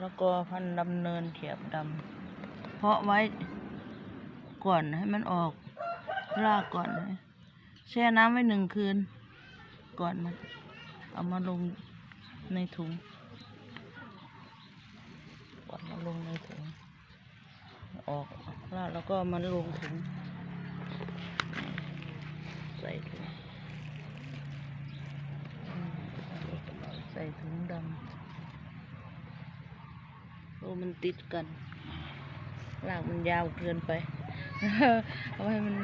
แล้วก็พันดำเนินเขียบดำเพาะไว้ก่อนให้มันออกรากก่อนแช่น้ำไว้หนึ่งคืน ก่อนมันเอามาลงในถุงก่อนมาลงในถุง ออกรากแล้วก็มันลงถุงใส่ถุงใส่ถุงดำ อ้มันติดกันรากมันยาวเกินไป เอาให้มัน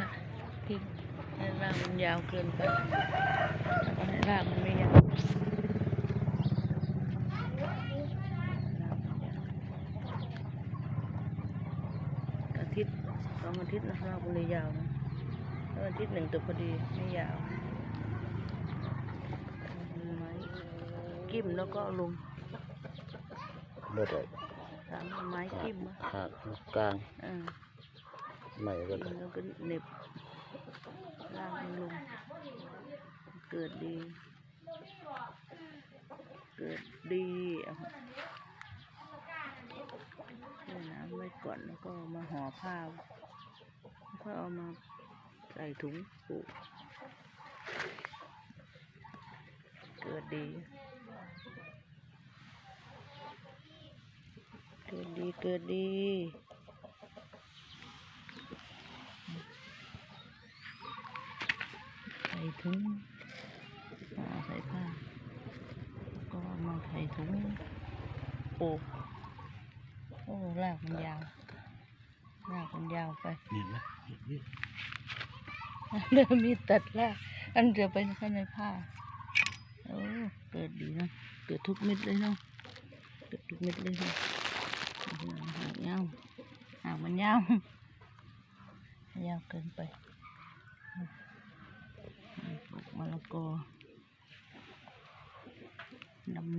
ทิ้งให้รากมันยาวเกินไปแล้วก็ให้รากมันไม่ยาวอาทิตย์สองอาทิตย์นะรากมันเลยยาวนะถ้าอาทิตย์หนึ่งตัวพอดีไม่ยาวไม้กิ้มแล้วก็เอาลงเลือดไหล สามไม้กิ้มอะหักกลางเออไม่ก็ได้แล้วก็เหน็บล่างมันลง เกิดดี เกิดดีเอาใส่น้ำไว้ก่อนแล้วก็เอามาห่อผ้าแล้วก็เอามาใส่ถุงปลูกเกิดดี เกิดดีเกิดดี ใส่ถุงอ่าใส่ผ้าแล้วก็เอามาใส่ถุงปลูกโอ้รากมันยาวรากมันยาวไปเห็นไหมนี่เริ่มมีตัดรากอันเดียวไปข้างในผ้าโอ้เกิดดีเนาะเกิดทุกเม็ดเลยเนาะเกิดทุกเม็ดเลยเนาะ อื้อหือหางยาวหางมันยาวยาวเกินไปปลูกมะละกอดำ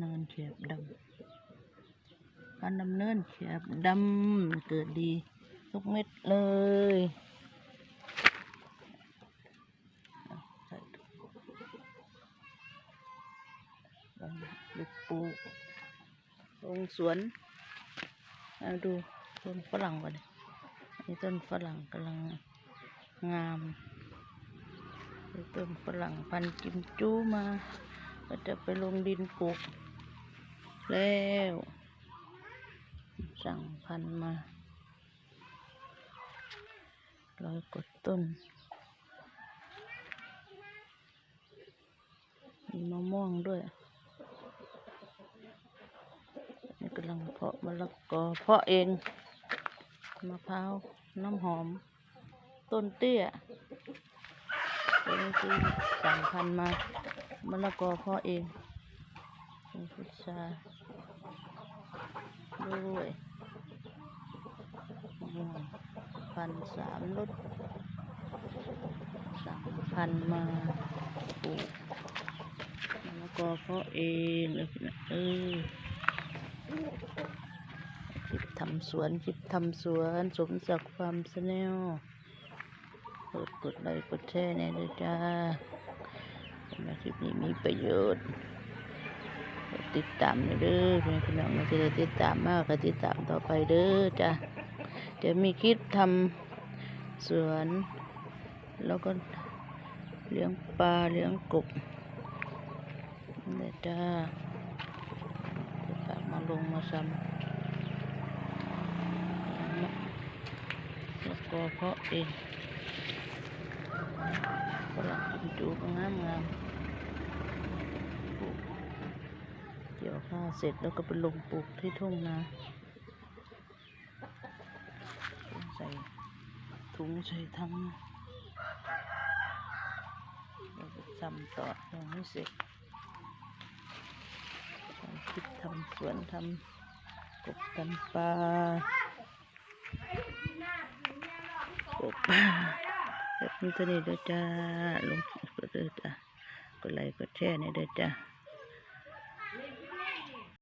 เนินเขียบดำการดำเนินเขียบดำเกิดดีทุกเม็ดเลยเอาใส่ถุงเอาลูกปลูกลงสวนเอาดูต้นฝรั่งก่อนนนี้ต้นฝรั่งกำลังงามต้นฝรั่งพันธุ์กิมจูมา ก็จะไปลงดินปลูกแล้วสั่งพันมาร้อยกว่าต้นมีมะม่วงด้วย นี่ กำลังเพาะมะละกอเพาะเองมะพร้าวน้ำหอม ต้นเตี้ยตัวนี้สั่งพันมามะละกอเพ่อเองเป็นพุทราด้วยพันสามรสสั่งพันมาปลูกมะละกอเพ่อเองเออ คลิปทำสวนคลิปทำสวนสมศักดิ์ฟามสแนลกดกดไลค์กดแชร์เนี่ยด้วยจ้าสำหรับคลิปนี้มีประโยชน์กดติดตามเด้อเพื่อนพี่น้องมาจะได้ติดตามมากก็ติดตามต่อไปเด้อจ้าเดี๋ยวมีคลิปทำสวน แล้วก็เลี้ยงปลาเลี้ยงกบนี่แหละจ้า ลับมาลงมาซ้ำแล้วก็เพาะเองฝรั่งกิมจูก็งามงามปลูกเกี่ยวข้าวเสร็จแล้วก็ไปลงปลูกที่ทุ่งนาใส่ถุงใส่ถังแล้วก็ทำต่อยังไม่เสร็จ คิดทำสวนทำกบกันปลากบปลาแบบนี้ตัวนี้เด้อจ้าลงคลิปก็เด้อจ้ากดไลค์กดแชร์เนี่ยเด้อจ้า